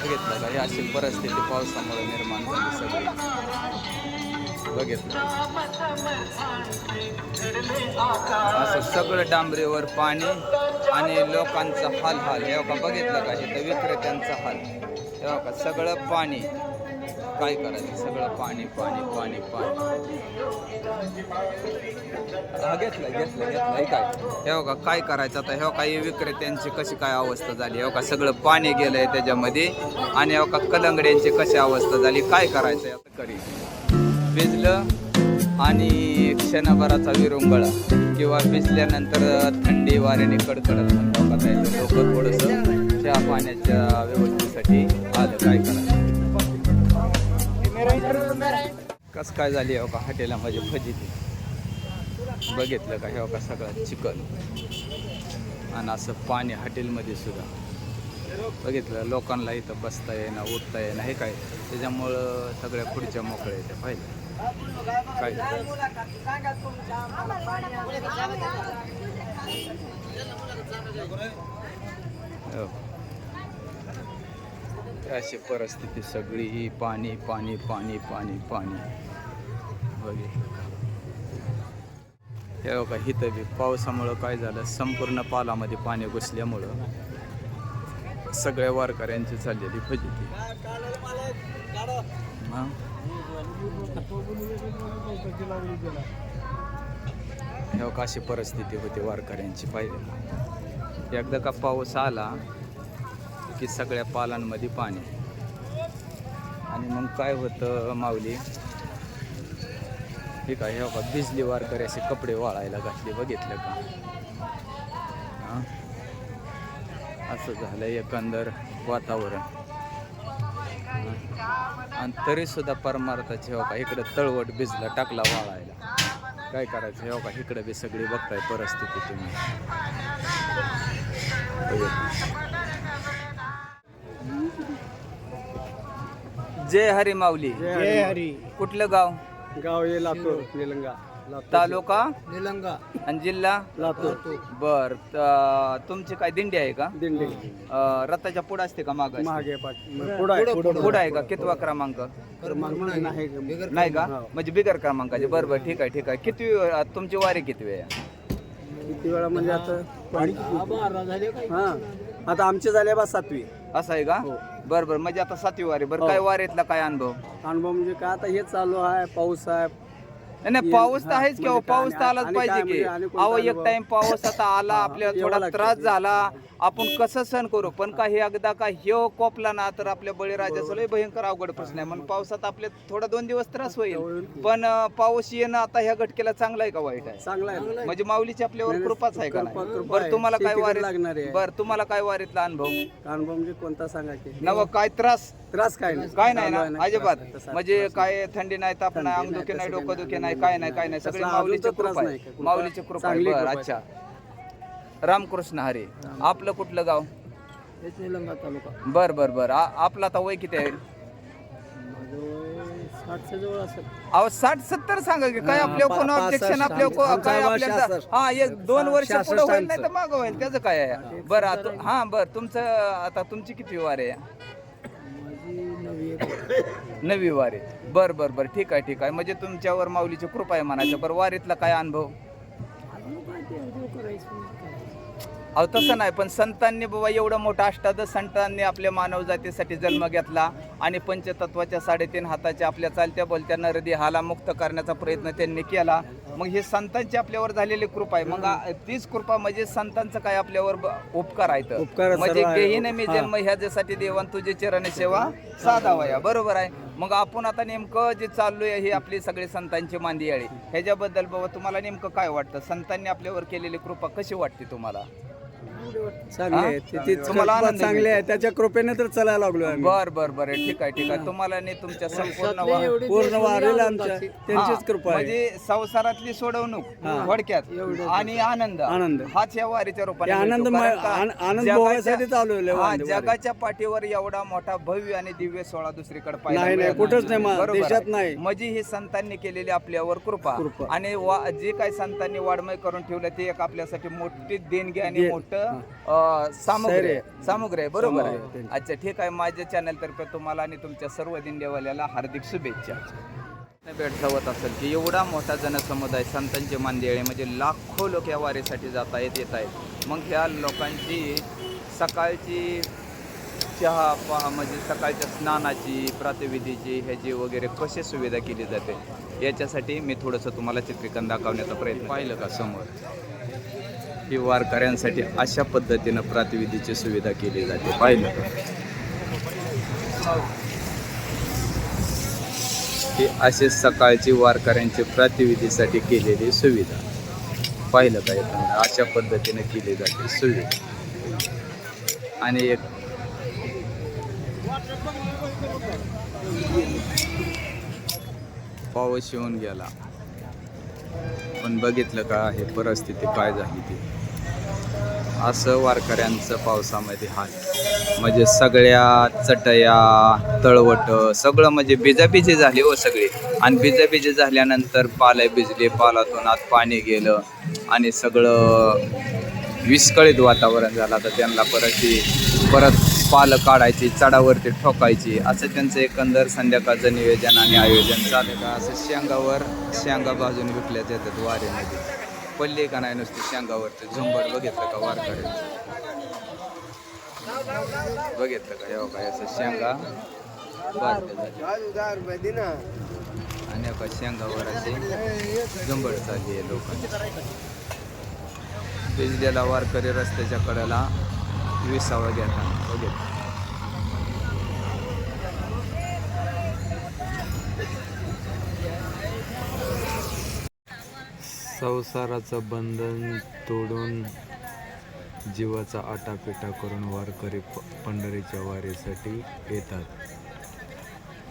बघितलं का? ही अशी परिस्थिती पावसामुळे निर्माण झाली सगळी. बघितलं. असं सगळं डांबरीवर पाणी आणि लोकांचा हाल हाल हे का बघितलं का? इथं विक्रेत्यांचा हाल. हे का सगळं पाणी. काय करायचं? सगळं पाणी पाणी पाणी पाणी. हा घेतलं घेतलं घेतलं. काय? हे का काय करायचं आता? हे काही विक्रेत्यांची कशी काय अवस्था झाली? हे का सगळं पाणी गेलंय त्याच्यामध्ये. आणि हे का कलंगड्यांची कशी अवस्था झाली? काय करायचं आता करी? भिजलं आणि क्षणभराचा विरंगळा किंवा भिजल्यानंतर थंडी वाऱ्याने कडकडत लोक थोडंसं त्या पाण्याच्या व्यवस्थेसाठी आलं. काय करायचं? कस काय झाली हो का हॉटेलामध्ये ती? बघितलं का हे हो का सगळं चिकन? आणि असं पाणी हॉटेलमध्ये सुद्धा. बघितलं लोकांना इथं बसता येईना उठता येईना हे काय? त्याच्यामुळं सगळ्या खुर्च्या मोकळ्या येत्या पाहिजे काय? हो. अशी परिस्थिती सगळी ही पाणी पाणी पाणी पाणी पाणी बघितलं का? हे बघा इथं बी पावसामुळं काय झालं संपूर्ण पालामध्ये पाणी घुसल्यामुळं सगळ्या वारकऱ्यांची चाललेली फजिती हा? हे बघा अशी परिस्थिती होती वारकऱ्यांची पाहिजे एकदा का पाऊस आला की सगळ्या पालांमध्ये पाणी. आणि मग काय होतं माऊली? ठीक आहे हे बघा भिजली वारकरी असे कपडे वाळायला घातले बघितलं का? असं झालं एकंदर वातावरण. आणि तरी सुद्धा परमार्थाचे हो का इकडं तळवट भिजला टाकला वाळायला. काय करायचं हो का इकडं बी सगळी बघताय परिस्थिती तुम्ही. जय हरी माऊली. जय हरी कुठलं गाव? गाव हे लातूर निलंगा. तालुका? निलंगा. आणि जिल्हा? लातूर. बर तुमची काय दिंडी आहे का? दिंडी. रथाच्या पुढे असते का माग पाठ पुढं आहे पुढं पुढे. आहे का? कितवा क्रमांक? क्रमांक नाही नाही. का. म्हणजे बिगर क्रमांकाचे. बरं बरं. ठीक आहे ठीक आहे. किती तुमची वारी किती आहे किती वेळा म्हणजे आता? हा. आता आमचे झाले बा सातवी. असं आहे का? हो. बरं बरं. म्हणजे आता सातवी वारी. बरं हो. काय वारीतला काय अनुभव? अनुभव म्हणजे काय? आता हे चालू आहे पाऊस आहे. नाही, पाऊस तर हा, आहेच किंवा म्हणजे काय पाऊस तर आलाच पाहिजे की. म्हणजे आणि कोणता अहो एक? टाइम पाऊस आता आला हा, आपल्याला थोडा. त्रास झाला आपण कसं सण करू? पण काही एकदा का ह्यो कोपला ना तर आपल्या बळीराजाचा लय भयंकर अवघड प्रश्न आहे. म्हणून पावसात आपले थोडा दोन दिवस त्रास होईल. पण अं, पाऊस येणं आता ह्या घटकेला चांगला आहे का वाईट आहे? चांगला आहे. म्हणजे माऊलीची आपल्यावर नाही, कृपाच आहे का कृपा- नाही? कृपा बरं आहे. तुम्हाला काय शेतीकडे वारीत लागणारी आहे. बरं तुम्हाला काय वारीतला अनुभव? अनुभव म्हणजे कोणता सांगा की? नव काय त्रास? त्रास काय नाही. काय नाही चालू आहे ना? अजिबात. त्रास- म्हणजे काय थंडी नाही ताप नाही अंग नाही, दुखे नाही. डोकं नाही. काय नाही काय नाही. सगळी तसला माऊलीची अजून तर त्रास कृपा नाही का? आहे कृपा- माऊलीची कृपा आहे. चांगली बरं कृपा. अच्छा. रामकृष्ण हरे. आपलं कुठलं गाव? हेच निलंगा तालुका. बर बर बर. आ- आपलं आता वय किती आहे? माझं वय साठच्या जवळ असेल. अहो साठ सत्तर सांगा की काय हा, आपल्या पा- कोण ऑब्जेक्शन आपल्या को- आमचं काय आपल्या. हा एक दोन वर्ष पुढे होईल नाही तर आमचं. मागं होईल. त्याचं काय आहे? बरं आता हा बरं. तुमचं आता तुमची किती वार आहे? नवी एक. वारी बर बर बर. ठीक आहे ठीक आहे. म्हणजे तुमच्यावर माऊलीची कृपा आहे म्हणायचं. बरं वारीतला काय अनुभव? अहो तसं नाही पण संतांनी बाबा एवढं मोठं अष्टादश संतांनी आपल्या मानव जातीसाठी जन्म घेतला आणि पंचतत्वाच्या साडेतीन हाताच्या आपल्या चालत्या बोलत्या नरदी हाला मुक्त करण्याचा प्रयत्न त्यांनी केला. मग हे संतांची आपल्यावर झालेली कृपा आहे. मग आ- तीच कृपा म्हणजे संतांचं काय आपल्यावर ब- उपकार आहेत. उपकार म्हणजे सर्व आहे. मी. जन्म ह्याच्यासाठी देवान तुझे चरण सेवा साधावया बरोबर आहे. मग आपण आता नेमकं जे चाललोय ही आपली सगळी संतांची मांदियाळी. ह्याच्याबद्दल बाबा तुम्हाला नेमकं काय वाटतं? संतांनी आपल्यावर केलेली कृपा कशी वाटते तुम्हाला? चांगली आहे. ती- ती तुम्हाला आनंद चांगली आहे त्याच्या कृपेने तर चालायला लागलो आम्ही. बर बर बर. ठीक आहे ठीक आहे. तुम्हाला नाही तुमच्या संपूर्ण वा- पूर्ण वारेल आमच्या हा, त्यांचीच कृपा आहे. म्हणजे संसारातली सोडवणूक. थोडक्यात आणि आनंद. आनंद. हाच या वारीच्या रूपाने आनंद मिळतो. कारण म- का आन- आनंद जगाच्या- भोगायसाठी चालू आहे हा, वारी. जगाच्या पाठीवर एवढा मोठा भव्य आणि दिव्य सोहळा दुसरीकडे पाहिला नाही, नाही, मिळत कुठंच नाही, मा- बरोबर देशात आहे. नाही. म्हणजे ही संतांनी केलेली आपल्यावर कृपा. कृपा. आणि वा- जे काही संतांनी वाडमय करून ठेवलं ते एक आपल्यासाठी मोठी देणगी आणि मोठं सामुग्री. सामुग्री आहे, बरोबर आहे. अच्छा ठीक आहे. माझ्या चॅनल तर्फे तुम्हाला आणि तुमच्या सर्व दिंडेवाल्याला हार्दिक शुभेच्छा. भेट होत असेल की एवढा मोठा जनसमुदाय संतांचे मांदियाळे म्हणजे लाखो लोक या वारीसाठी जात आहेत येत आहेत. मग ह्या लोकांची सकाळची चहा पहा म्हणजे सकाळच्या स्नानाची प्रातविधीची ह्याची वगैरे कशी सुविधा केली जाते? याच्यासाठी मी थोडंसं तुम्हाला चित्रीकरण दाखवण्याचा प्रयत्न पाहिलं का समोर? ही वारकऱ्यांसाठी अशा पद्धतीनं प्रातिविधीची सुविधा केली जाते. पाहिलं ही अशी सकाळची वारकऱ्यांची प्रातिविधीसाठी केलेली सुविधा. पाहिलं काय अशा पद्धतीने केली जाते सुविधा. आणि एक पाऊस येऊन गेला. पण बघितलं का हे परिस्थिती काय झाली ती? असं वारकऱ्यांचं पावसामध्ये हाल. म्हणजे सगळ्या चटया तळवट सगळं म्हणजे बिजाबिजी झाली हो सगळी. आणि बिजाबिजी झाल्यानंतर पाले भिजले पालातून आत पाणी गेलं आणि सगळं विस्कळीत वातावरण झालं. आता त्यांना परत परत पालं काढायची चढावरती ठोकायची असं त्यांचं एकंदर संध्याकाळचं नियोजन आणि आयोजन चालू का असं शेंगावर शेंगा बाजून विकल्या जातात वारेमध्ये. पडली का नाही नुसती शेंगावरती झुंबड बघितलं का वारकऱ्यांचं बघितलं का? हो काय असं शेंगा आणि एका शेंगावर असे झुंबड चालली आहे लोकांची. भिजलेला वारकरी रस्त्याच्या कडेला विसावा घेताना बघितलं संसाराचं बंधन तोडून जीवाचा आटापिटा करून वारकरी प- पंढरीच्या वारीसाठी येतात.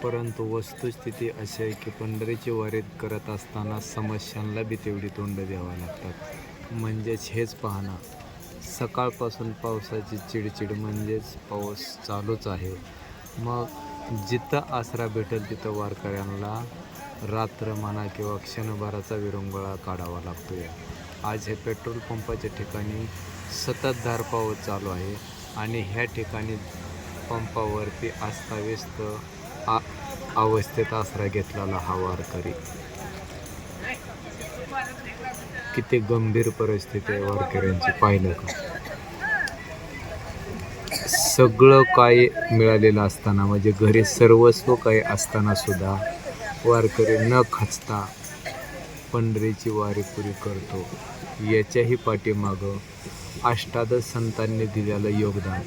परंतु वस्तुस्थिती अशी आहे की पंढरीची वारी करत असताना समस्यांना बी तेवढी तोंड द्यावं लागतात. म्हणजेच हेच पाहणं. सकाळपासून पावसाची चिडचिड म्हणजेच पाऊस चालूच आहे. मग जिथं आसरा भेटेल तिथं वारकऱ्यांना रात्र म्हणा किंवा क्षणभराचा विरंगुळा काढावा लागतो आज हे पेट्रोल पंपाच्या ठिकाणी सततधार पाऊस चालू आहे आणि ह्या ठिकाणी पंपावरती अस्ताव्यस्त आ अवस्थेत आसरा घेतलेला हा वारकरी. किती गंभीर परिस्थिती आहे वारकऱ्यांची पाहिलं का? सगळं काय मिळालेलं असताना म्हणजे घरी सर्वस्व काही असताना सुद्धा वारकरी न खचता पंढरीची वारीपुरी करतो. याच्याही पाठीमागं अष्टादश संतांनी दिलेलं योगदान.